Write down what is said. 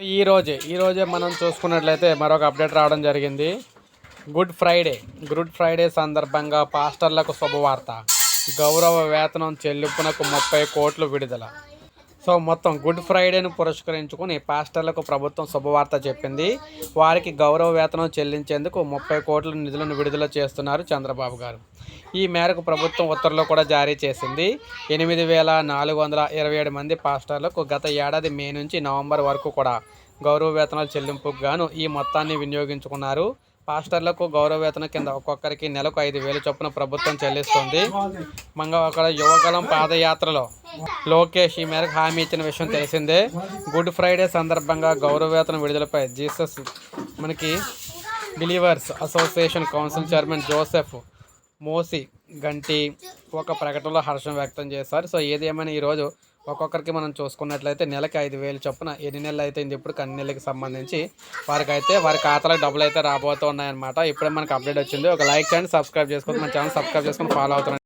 ఈ రోజే ఈ రోజే మనం చూసుకున్నట్లయితే మరొక అప్డేట్ రావడం జరిగింది. గుడ్ ఫ్రైడే గుడ్ ఫ్రైడే సందర్భంగా పాస్టర్లకు శుభవార్త. గౌరవ వేతనం చెల్లింపునకు ముప్పై కోట్లు విడుదల. సో మొత్తం గుడ్ ఫ్రైడేను పురస్కరించుకుని పాస్టర్లకు ప్రభుత్వం శుభవార్త చెప్పింది. వారికి గౌరవ వేతనం చెల్లించేందుకు ముప్పై కోట్ల నిధులను విడుదల చేస్తున్నారు చంద్రబాబు గారు. ఈ మేరకు ప్రభుత్వం ఉత్తర్వులు కూడా జారీ చేసింది. ఎనిమిది వేల నాలుగు వందల ఇరవై ఏడు మంది పాస్టర్లకు గత ఏడాది మే నుంచి నవంబర్ వరకు కూడా గౌరవ వేతనాల చెల్లింపుకు గాను ఈ మొత్తాన్ని వినియోగించుకున్నారు. పాస్టర్లకు గౌరవ వేతనం కింద ఒక్కొక్కరికి నెలకు ఐదు వేలు చొప్పున ప్రభుత్వం చెల్లిస్తుంది. మంగళ అక్కడ యువగలం పాదయాత్రలో లోకేష్ ఈ మేరకు హామీ ఇచ్చిన విషయం తెలిసిందే. గుడ్ ఫ్రైడే సందర్భంగా గౌరవవేతన విడుదలపై జీసస్ మనకి believers association council chairman Joseph Mosiganti ఒక ప్రకటనలో హర్షం వ్యక్తం చేశారు. సో ఏది ఏమైనా ఈరోజు ఒక్కొక్కరికి మనం చూసుకున్నట్లయితే నెలకి ఐదు వేలు చొప్పున ఎన్ని నెలలు అయితే ఇప్పుడు అన్ని నెలలకు సంబంధించి వారికి అయితే వారి ఖాతాలో డబ్బులు అయితే రాబోతున్నాయన్నమాట. ఇప్పుడే మనకు అప్డేట్ వచ్చింది. ఒక లైక్ చేయండి సబ్స్క్రైబ్ చేసుకోండి మన ఛానల్ సబ్స్క్రైబ్ చేసుకొని ఫాలో అవుతున్నాను